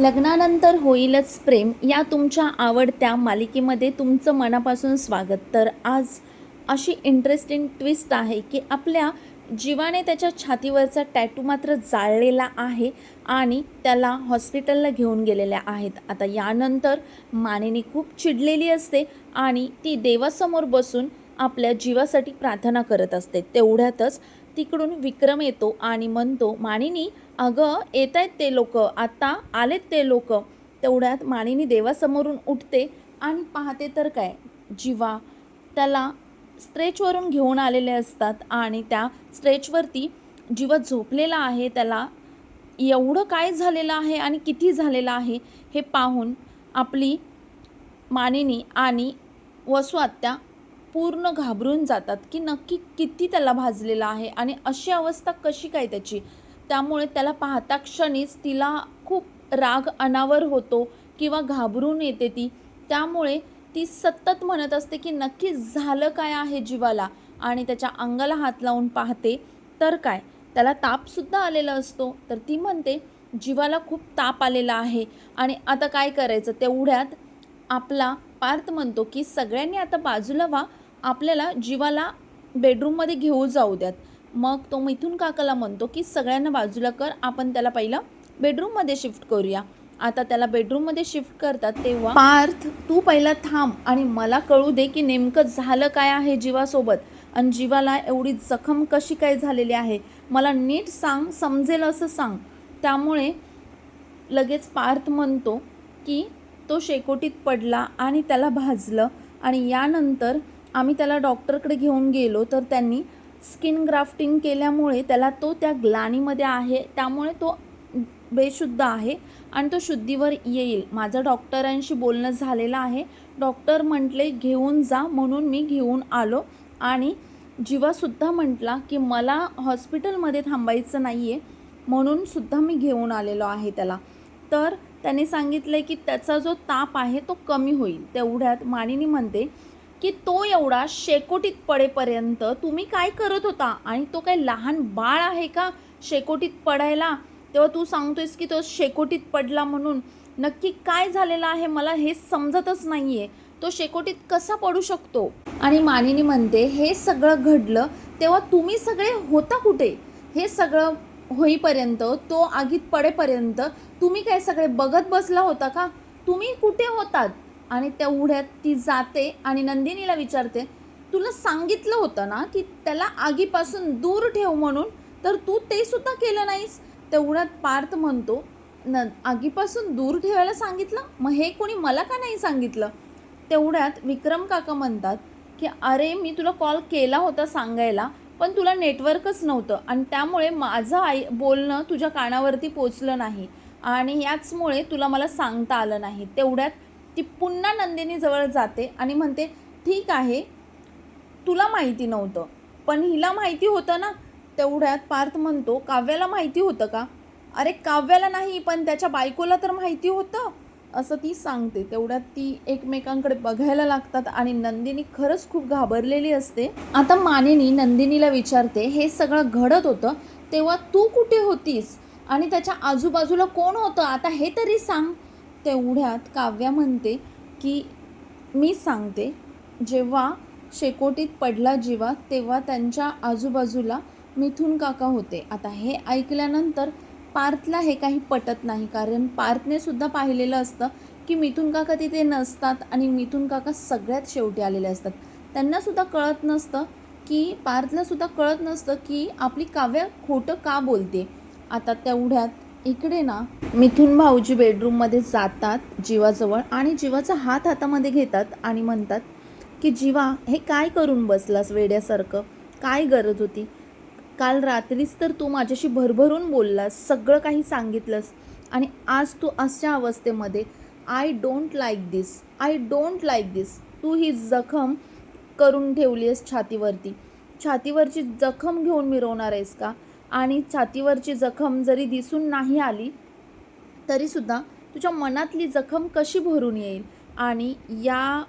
लग्नानंतर होईलच प्रेम. या तुमच्या आवडत्या मालिकेमध्ये तुमचं मनापासून स्वागत. तर आज अशी इंटरेस्टिंग ट्विस्ट आहे की आपल्या जीवाने त्याच्या छातीवरचा टॅटू मात्र जाळलेला आहे आणि त्याला हॉस्पिटलला घेऊन गेलेल्या आहेत. आता यानंतर मानेनी खूप चिडलेली असते आणि ती देवासमोर बसून आपल्या जीवासाठी प्रार्थना करत असते. तेवढ्यातच तिकडून विक्रम येतो आणि म्हणतो मानिनी अगं येत आहेत ते लोक आत्ता आलेत ते लोक. तेवढ्यात मानिनी देवासमोरून उठते आणि पाहते तर काय जीवा त्याला स्ट्रेचवरून घेऊन आलेले असतात आणि त्या स्ट्रेचवरती जीवा झोपलेला आहे त्याला एवढं काय झालेलं आहे आणि किती झालेलं आहे हे पाहून आपली मानिनी आणि वसुआत्या पूर्ण घाबरून जातात की नक्की किती त्याला भाजलेलं आहे आणि अशी अवस्था कशी काय त्याची? त्यामुळे त्याला पाहता क्षणीच तिला खूप राग अनावर होतो किंवा घाबरून येते ती. त्यामुळे ती सतत म्हणत असते की नक्की झालं काय आहे जीवाला? आणि त्याच्या अंगाला हात लावून पाहते तर काय? त्याला तापसुद्धा आलेला असतो. तर ती म्हणते जीवाला खूप ताप आलेला आहे आणि आता काय करायचं? तेवढ्यात आपला पार्थ म्हणतो की सगळ्यांनी आता बाजूला व्हा आपल्याला जीवाला बेडरूममध्ये घेऊ जाऊ द्यात. मग तो मिथून काकाला म्हणतो की सगळ्यांना बाजूला कर आपण त्याला पहिलं बेडरूममध्ये शिफ्ट करूया. आता त्याला बेडरूममध्ये शिफ्ट करतात तेव्हा पार्थ तू पहिला थांब आणि मला कळू दे की नेमकं झालं काय आहे जीवासोबत. आणि जीवाला एवढी जखम कशी काय झालेली आहे? मला नीट सांग समजेल असं सांग. त्यामुळे लगेच पार्थ म्हणतो की तो शेकोटीत पडला आणि त्याला भाजलं. आणि यानंतर आम्ही त्याला डॉक्टरकडे घेऊन गेलो तर त्यांनी स्किन ग्राफ्टिंग केल्यामुळे त्याला तो त्या ग्लानीमध्ये आहे त्यामुळे तो बेशुद्ध आहे आणि तो शुद्धीवर येईल. माझं डॉक्टरांशी बोलणं झालेलं आहे. डॉक्टर म्हटले घेऊन जा म्हणून मी घेऊन आलो आणि जीवासुद्धा म्हटला की मला हॉस्पिटलमध्ये थांबायचं नाही आहे म्हणून सुद्धा मी घेऊन आलेलो आहे त्याला. तर त्याने सांगितलं की त्याचा जो ताप आहे तो कमी होईल. तेवढ्यात मानिनी म्हणते की तो एवढा शेकोटीत पडेपर्यंत तुम्ही काय करत होता? आणि तो काय लहान बाळ आहे का शेकोटीत पडायला? तेव्हा तू सांगतोयस की तो शेकोटीत पडला म्हणून. नक्की काय झालेलं आहे मला हे समजतच नाही आहे तो शेकोटीत कसा पडू शकतो? आणि मानिनी म्हणते हे सगळं घडलं तेव्हा तुम्ही सगळे होता कुठे? हे सगळं होईपर्यंत तो आगीत पडेपर्यंत तुम्ही काय सगळे बघत बसला होता का? तुम्ही कुठे होतात? आणि तेवढ्यात ती जाते आणि नंदिनीला विचारते तुला सांगितलं होतं ना की त्याला आगीपासून दूर ठेव म्हणून? तर तू ते सुद्धा केलं नाहीस? तेवढ्यात पार्थ म्हणतो न आगीपासून दूर ठेवायला सांगितलं? मग हे कोणी मला का नाही सांगितलं? तेवढ्यात विक्रम काका म्हणतात की अरे मी तुला कॉल केला होता सांगायला पण तुला नेटवर्कच नव्हतं आणि त्यामुळे माझं आई बोलणं तुझ्या कानावरती पोचलं नाही आणि याचमुळे तुला मला सांगता आलं नाही. तेवढ्यात ती पुन्हा नंदिनीजवळ जाते आणि म्हणते ठीक आहे तुला माहिती नव्हतं पण हिला माहिती होतं ना? तेवढ्यात पार्थ म्हणतो काव्याला माहिती होतं का? अरे काव्याला नाही पण त्याच्या बायकोला तर माहिती होतं असं ती सांगते. तेवढ्यात ती एकमेकांकडे बघायला लागतात आणि नंदिनी खरंच खूप घाबरलेली असते. आता मानेनी नंदिनीला विचारते हे सगळं घडत होतं तेव्हा तू कुठे होतीस? आणि त्याच्या आजूबाजूला कोण होतं? आता हे तरी सांग. तेवढ्यात काव्या म्हणते की मी सांगते जेव्हा शेकोटीत पडला जीवा तेव्हा त्यांच्या आजूबाजूला मिथून काका होते. आता हे ऐकल्यानंतर पार्थला हे काही पटत नाही कारण पार्थने सुद्धा पाहिलेलं असतं की मिथून काका तिथे नसतात आणि मिथून काका सगळ्यात शेवटी आलेले असतात. त्यांना सुद्धा कळत नसतं की पार्थला सुद्धा कळत नसतं की आपली काव्य खोटं का बोलते. आता तेवढ्यात इकडे ना मिथून भाऊजी बेडरूममध्ये जातात जीवाजवळ आणि जीवाचा हात हातामध्ये घेतात आणि म्हणतात की जीवा हे काय करून बसलास वेड्यासारखं? काय गरज होती? काल रात्रीच तर तू माझ्याशी भरभरून बोललास सगळं काही सांगितलंस आणि आज तू अशा अवस्थेमध्ये I don't like this I don't like this तू ही जखम करून ठेवली आहेस छातीवरती. छातीवरची जखम घेऊन मिरवणार आहेस का? आणि छातीवरची जखम जरी दिसून नाही आली तरीसुद्धा तुझ्या मनातली जखम कशी भरून येईल? आणि या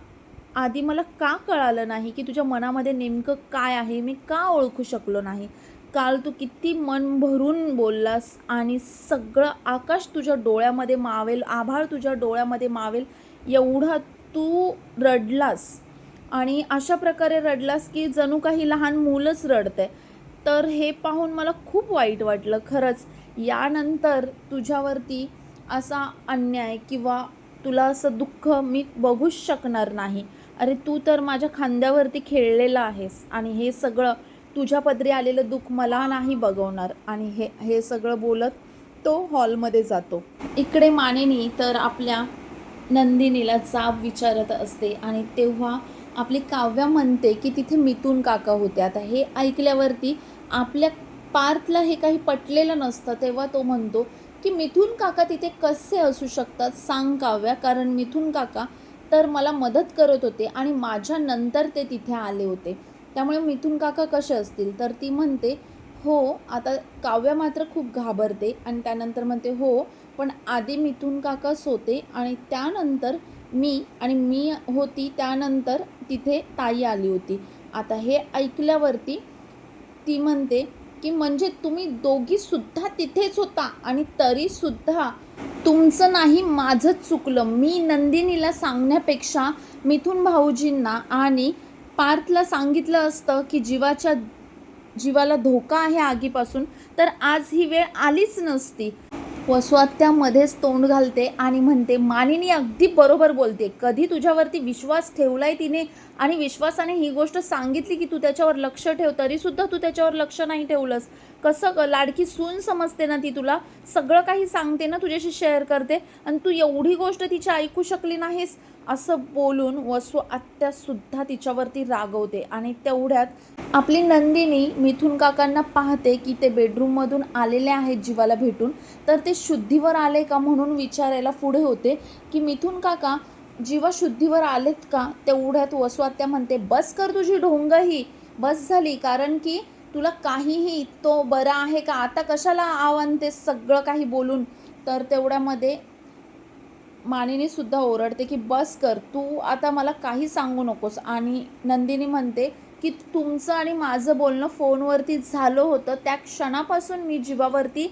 आधी मला का कळालं नाही की तुझ्या मनामध्ये नेमकं काय आहे? मी का ओळखू शकलो नाही? काल तू किती मन भरून बोललास आणि सगळं आकाश तुझ्या डोळ्यामध्ये मावेल आभाळ तुझ्या डोळ्यामध्ये मावेल एवढा तू रडलास. आणि अशा प्रकारे रडलास की जणू काही लहान मुलंच रडतंय. तर हे पाहून मला खूप वाईट वाटलं. खरंच यानंतर तुझ्यावरती असा अन्याय किंवा तुला असं दुःख मी बघूच शकणार नाही. अरे तू तर माझ्या खांद्यावरती खेळलेला आहेस आणि हे सगळं तुझ्या पदरी आलेलं दुःख मला नाही बघवणार. आणि हे हे सगळं बोलत तो हॉलमध्ये जातो. इकडे मानेनी तर आपल्या नंदिनीला जाब विचारत असते आणि तेव्हा आपली काव्या म्हणते की तिथे मिथून काका होते. आता हे ऐकल्यावरती आपल्या पार्थला हे काही पटलेलं नसतं तेव्हा तो म्हणतो की मिथून काका तिथे कसे असू शकतात? सांग काव्या कारण मिथून काका तर मला मदत करत होते आणि माझ्या नंतर ते तिथे आले होते. त्यामुळे मिथून काका कसे असतील? तर ती म्हणते हो आता काव्या मात्र खूप घाबरते. आणि त्यानंतर म्हणते हो पण आधी मिथून काका सोते आणि त्यानंतर मी आणि मी होती त्यानंतर तिथे ताई आली होती. आता हे ऐकल्यावरती ती म्हणते की म्हणजे तुम्ही दोघी सुद्धा तिथेच होता आणि तरी सुद्धा तुमचं नाही माझंच चुकलं. मी नंदिनीला सांगण्यापेक्षा मिथून भाऊजींना आणि पार्थला सांगितलं असतं की जीवाच्या जीवाला धोका आहे आगीपासून तर आज ही वेळ आलीच नसती. वसवात्यामध्येच तोंड घालते आणि म्हणते मानिनी अगदी बरोबर बोलते. कधी तुझ्यावरती विश्वास ठेवलाय तिने आणि विश्वासाने ही गोष्ट सांगितली की तू त्याच्यावर लक्ष ठेव तरीसुद्धा तू त्याच्यावर लक्ष नाही ठेवलंस. कसं ग लाडकी सून समजते ना ती तुला. सगळं काही सांगते ना तुझ्याशी शेअर करते. आणि तू एवढी गोष्ट तिची ऐकू शकली नाहीस. असं बोलून वसू आत्यासुद्धा तिच्यावरती रागवते आणि तेवढ्यात आपली नंदिनी मिथून काकांना पाहते की ते बेडरूममधून आलेले आहेत जीवाला भेटून. तर ते शुद्धीवर आले का म्हणून विचारायला पुढे होते की मिथून काका जीवा शुद्धीवर आलेत का? तेवढ्यात वसू आत्या म्हणते बस कर तुझी ढोंग ही बस झाली. कारण की तुला काहीही तो बरा आहे का? आता कशाला आव्हान सगळं काही बोलून? तर तेवढ्यामध्ये मानिनीसुद्धा ओरडते की बस कर तू आता मला काही सांगू नकोस. आणि नंदिनी म्हणते की तुमचं आणि माझं बोलणं फोनवरती झालं होतं. त्या क्षणापासून मी जीवावरती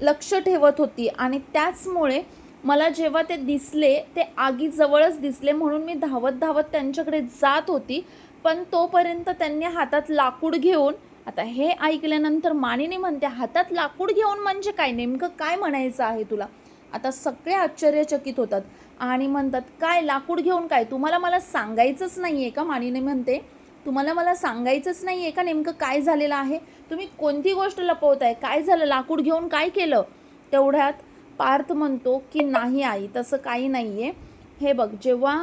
लक्ष ठेवत होती आणि त्याचमुळे मला जेव्हा ते दिसले ते आगीजवळच दिसले म्हणून मी धावत धावत त्यांच्याकडे जात होती. पण तोपर्यंत त्यांनी हातात लाकूड घेऊन आता हे ऐकल्यानंतर मानिनी म्हणते हातात लाकूड घेऊन म्हणजे काय? नेमकं काय म्हणायचं आहे तुला? आता सगळे आश्चर्यचकित होतात. आणि म्हणतात काय लाकूड घेऊन काय? तुम्हाला मला सांगायचंच नाही आहे का? माणीने म्हणते. तुम्हाला मला सांगायचंच नाही आहे का नेमकं काय झालेलं आहे? तुम्ही कोणती गोष्ट लपवताय? काय झालं? लाकूड घेऊन काय केलं? तेवढ्यात पार्थ म्हणतो की नाही आई तसं काही नाही आहे हे बघ जेव्हा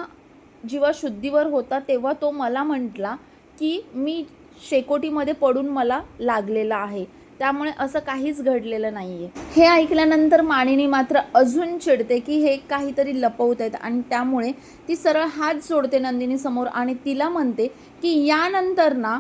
जेव्हा शुद्धीवर होता तेव्हा तो मला म्हटला की मी शेकोटीमध्ये पडून मला लागलेला आहे. त्यामुळे असं काहीच घडलेलं नाही आहे हे ऐकल्यानंतर मानिनी मात्र अजून चिडते की हे काहीतरी लपवत आहेत आणि त्यामुळे ती सरळ हात जोडते नंदिनी समोर आणि तिला म्हणते की यानंतर ना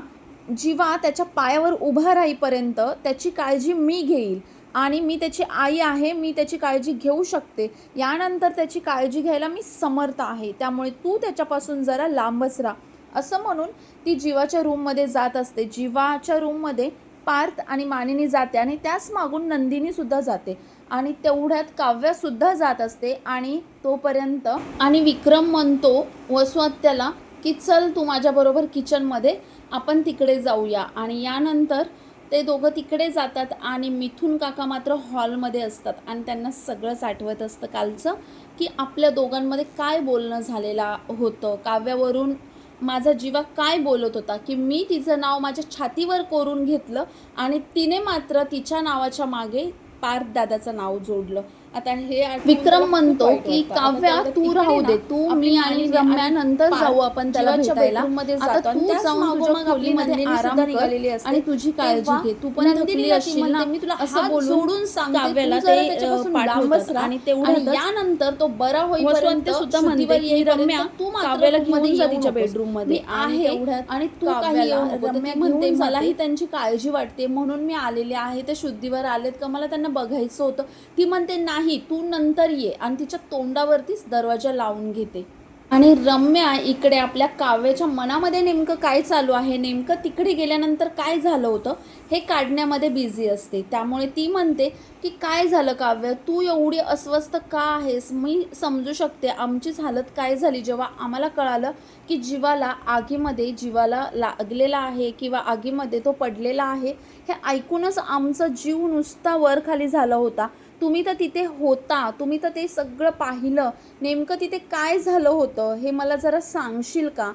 जीवा त्याच्या पायावर उभा राहीपर्यंत त्याची काळजी मी घेईल आणि मी त्याची आई आहे मी त्याची काळजी घेऊ शकते. यानंतर त्याची काळजी घ्यायला मी समर्थ आहे. त्यामुळे तू त्याच्यापासून जरा लांबच राहा. असं म्हणून ती जीवाच्या रूममध्ये जात असते. जीवाच्या रूममध्ये पार्थ आणि मानिनी जाते आणि त्याच मागून नंदिनी सुद्धा जाते. आणि तेवढ्यात काव्यासुद्धा जात असते आणि तोपर्यंत आणि विक्रम म्हणतो वसुहत्याला की चल तू माझ्याबरोबर किचनमध्ये आपण तिकडे जाऊया. आणि यानंतर ते दोघं तिकडे जातात आणि मिथून काका मात्र हॉलमध्ये असतात आणि त्यांना सगळंच आठवत असतं कालचं की आपल्या दोघांमध्ये काय बोलणं झालेलं होतं. काव्यावरून माझा जीवा काय बोलत होता की मी तिचं नाव माझ्या छातीवर कोरून घेतलं आणि तिने मात्र तिच्या नावाच्या मागे पार्थ दादाचं नाव जोडलं. आता हे विक्रम म्हणतो की काव्या तू राहू दे. तू मी आणि मानिनी रम्या नंतर जाऊ आपण त्याला भेटायला. मध्ये आता आणि तू त्याच जाऊन मागोमाग तुझ्या आपली खोलीमध्ये नंदिनी आराम सुद्धा कर निघालेली असते. आणि तुझी काळजी घे. तू पण थकली असशील ना. मी तुला असं बोलून काव्याला तू राहा. आणि यानंतर तो बरा होईपर्यंत सुद्धा म्हणते की रम्या तू काव्याला घेऊन जा तिच्या नकोस. बेडरूममध्ये मी आणि आहे आणि तू काही रम्या म्हणते मलाही. त्यांची काळजी वाटते. म्हणून मी आलेले आहे. ते शुद्धीवर आलेत का मला त्यांना बघायचं होतं ती म्हणते नाही तू नंतर ये. आणि तिच्या तोंडावरतीच दरवाजा लावून घेते. आणि रम्या इकडे आपल्या काव्याच्या मनामध्ये नेमकं काय चालू आहे? नेमकं तिकडे गेल्यानंतर काय झालं होतं? हे काढण्यामध्ये बिझी असते. त्यामुळे ती म्हणते की काय झालं काव्य? तू एवढी अस्वस्थ का आहेस? मी समजू शकते. आमचीच हालत काय झाली? जेव्हा आम्हाला कळालं की जीवाला आगीमध्ये जीवाला लागलेला आहे किंवा आगीमध्ये तो पडलेला आहे हे ऐकूनच आमचा जीव नुसता वर खाली झाला होता. तुम्ही तर तिथे होता तुम्ही तर ते सगळं पाहिलं. नेमकं तिथे काय झालं होतं हे मला जरा सांगशील का?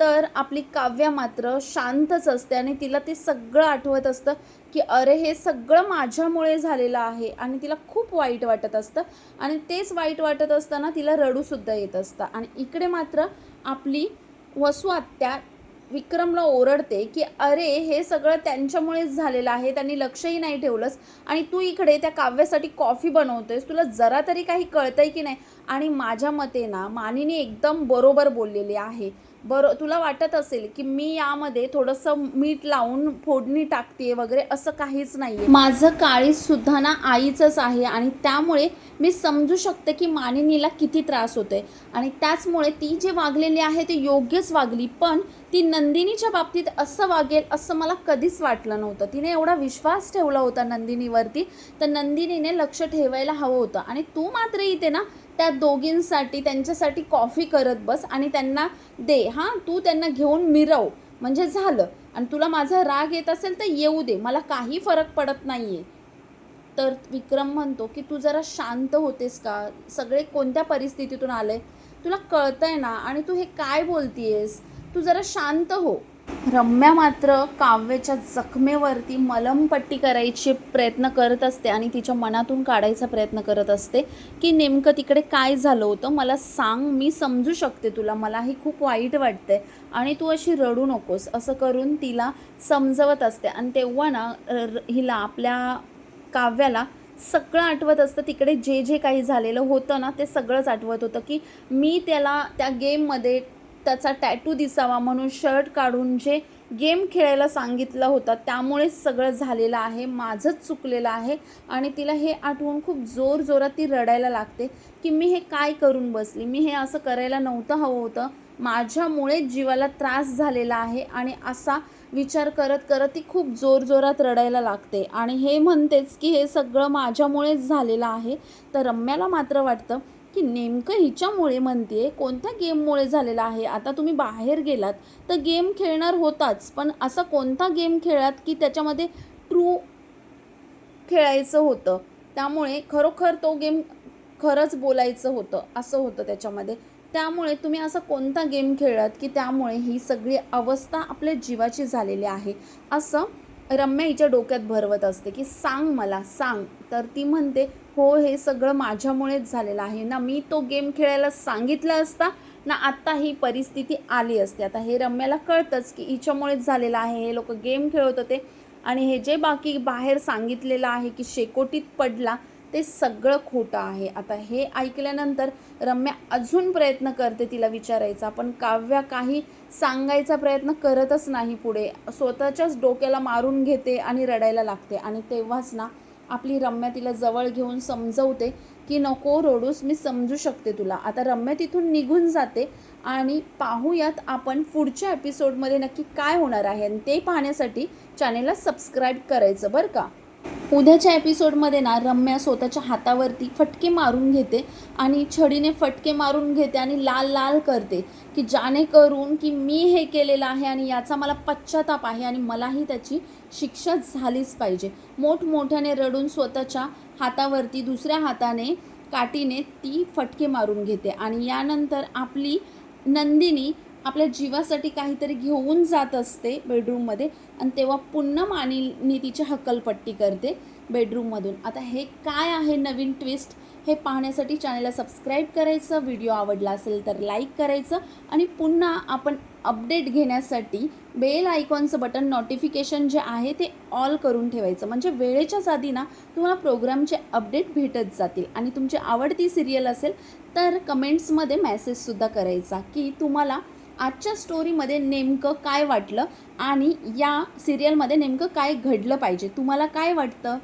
तर आपली काव्या मात्र शांतच असते आणि तिला ते सगळं आठवत असतं की अरे हे सगळं माझ्यामुळे झालेलं आहे आणि तिला खूप वाईट वाटत असतं. आणि तेच वाईट वाटत असताना तिला रडूसुद्धा येत असतं. आणि इकडे मात्र आपली वसुआत्या विक्रमला ओरडते की अरे हे सगळं त्यांच्यामुळेच झालेलं आहे त्यांनी लक्षही नाही ठेवलंस आणि तू इकडे त्या काव्यासाठी कॉफी बनवतोयस तुला जरा तरी काही कळतंय की नाही? आणि माझ्या मते ना मानिनी एकदम बरोबर बोललेली आहे. बरं तुला वाटत असेल की मी यामध्ये थोडंसं मीठ लावून फोडणी टाकते वगैरे असं काहीच नाही आहे माझं काळी सुद्धा ना आईचंच आहे आणि त्यामुळे मी समजू शकते की मानिनीला किती त्रास होतोय. आणि त्याचमुळे ती जे वागलेली आहे ती योग्यच वागली पण ती नंदिनीच्या बाबतीत असं वागेल असं मला कधीच वाटलं नव्हतं. तिने एवढा विश्वास ठेवला होता नंदिनीवरती तर नंदिनीने लक्ष ठेवायला हवं होतं. आणि तू मात्र इथे ना त्या दोघींसाठी त्यांच्यासाठी कॉफी करत बस आणि त्यांना दे. हां तू त्यांना घेऊन मिरव. म्हणजे झालं. आणि तुला माझा राग येत असेल तर येऊ दे. मला काही फरक पडत नाही आहे तर विक्रम म्हणतो की तू जरा शांत होतेस का? सगळे कोणत्या परिस्थितीतून आले? तुला कळतंय ना? आणि तू हे काय बोलतीयेस? तू जरा शांत हो. रम्या मात्र काव्याच्या जखमेवरती मलमपट्टी करायचे प्रयत्न करत असते आणि तिच्या मनातून काढायचा प्रयत्न करत असते की नेमकं तिकडे काय झालं होतं? मला सांग मी समजू शकते तुला. मला हे खूप वाईट वाटतंय. आणि तू अशी रडू नकोस. असं करून तिला समजवत असते. आणि तेव्हा ना र- हिला आपल्या काव्याला सगळं आठवत असतं. तिकडे जे जे काही झालेलं होतं ना ते सगळंच आठवत होतं की मी त्याला त्या गेममध्ये त्याचा टॅटू दिसावा म्हणून शर्ट काढून जे गेम खेळायला सांगितलं होतं त्यामुळेच सगळं झालेलं आहे माझंच चुकलेलं आहे आणि तिला हे आठवून खूप जोर जोरात ती रडायला लागते की मी हे काय करून बसली? मी हे असं करायला नव्हतं हवं होतं. माझ्यामुळे जीवाला त्रास झालेला आहे आणि असा विचार करत करत ती खूप जोर जोरात रडायला लागते. आणि हे म्हणतेच की हे सगळं माझ्यामुळेच झालेलं आहे. तर रम्याला मात्र वाटतं की नेमकं हिच्यामुळे म्हणते कोणत्या गेममुळे झालेला आहे? आता तुम्ही बाहेर गेलात तर गेम खेळणार होताच पण असा कोणता गेम खेळात की त्याच्यामध्ये ट्रू खेळायचं होतं? त्यामुळे खरोखर तो गेम खरंच बोलायचं होतं असं होतं त्याच्यामध्ये. त्यामुळे तुम्ही असा कोणता गेम खेळलात की त्यामुळे ही सगळी अवस्था आपल्या जीवाची झालेली आहे? असं रम्या हिच्या डोक्यात भरवत असते की सांग मला सांग. तर ती म्हणते हो हे सगळं माझ्यामुळेच झालेलं आहे. ना मी तो गेम खेळायला सांगितलं असता ना आत्ता ही परिस्थिती आली असते. आता हे रम्याला कळतंच की हिच्यामुळेच झालेलं आहे. हे लोक गेम खेळत होते आणि हे जे बाकी बाहेर सांगितलेलं आहे की शेकोटीत पडला ते सगळं खोटं आहे. आता हे ऐकल्यानंतर रम्या अजून प्रयत्न करते तिला विचारायचा. पण काव्या काही सांगायचा प्रयत्न करतच नाही पुढे. स्वतःच्याच डोक्याला मारून घेते आणि रडायला लागते. आणि तेव्हाच ना आपली रम्या तिला जवळ घेऊन समजवते की नको रोडूस मी समजू शकते तुला. आता रम्या तिथून निघून जाते आणि पाहूयात आपण पुढच्या एपिसोडमध्ये नक्की काय होणार आहे. आणि ते पाहण्यासाठी चॅनेलला सबस्क्राईब करायचं बरं का? उद्याच्या एपिसोडमध्ये ना रम्या स्वतःच्या हातावरती फटके मारून घेते आणि छडीने फटके मारून घेते आणि लाल लाल करते की जाणेकरून की मी हे केलेलं आहे आणि याचा मला पश्चाताप आहे आणि मलाही त्याची शिक्षा झालीच पाहिजे. मोठमोठ्याने रडून स्वतःच्या हातावरती दुसऱ्या हाताने काठीने ती फटके मारून घेते आणि यानंतर आपली नंदिनी आपल्या जीवासाठी काहीतरी घेऊन जात असते बेडरूममध्ये आणि तेव्हा पुन्हा मानिनी तिची हकलपट्टी करते बेडरूममधून आता हे काय आहे नवीन ट्विस्ट हे पाहण्यासाठी चॅनलला सबस्क्राईब करायचं व्हिडिओ आवडला असेल तर लाईक करायचं आणि पुन्हा आपण अपडेट घेण्यासाठी बेल आयकॉनचं बटन नोटिफिकेशन जे आहे ते ऑल करून ठेवायचं. म्हणजे वेळेच्याच आधी ना तुम्हाला प्रोग्रामचे अपडेट भेटत जातील. आणि तुमची आवडती सिरियल असेल तर कमेंट्समध्ये मेसेजसुद्धा करायचा की तुम्हाला आजच्या स्टोरीमध्ये नेमकं काय वाटलं आणि या सिरियलमध्ये नेमकं काय घडलं पाहिजे? तुम्हाला काय वाटतं?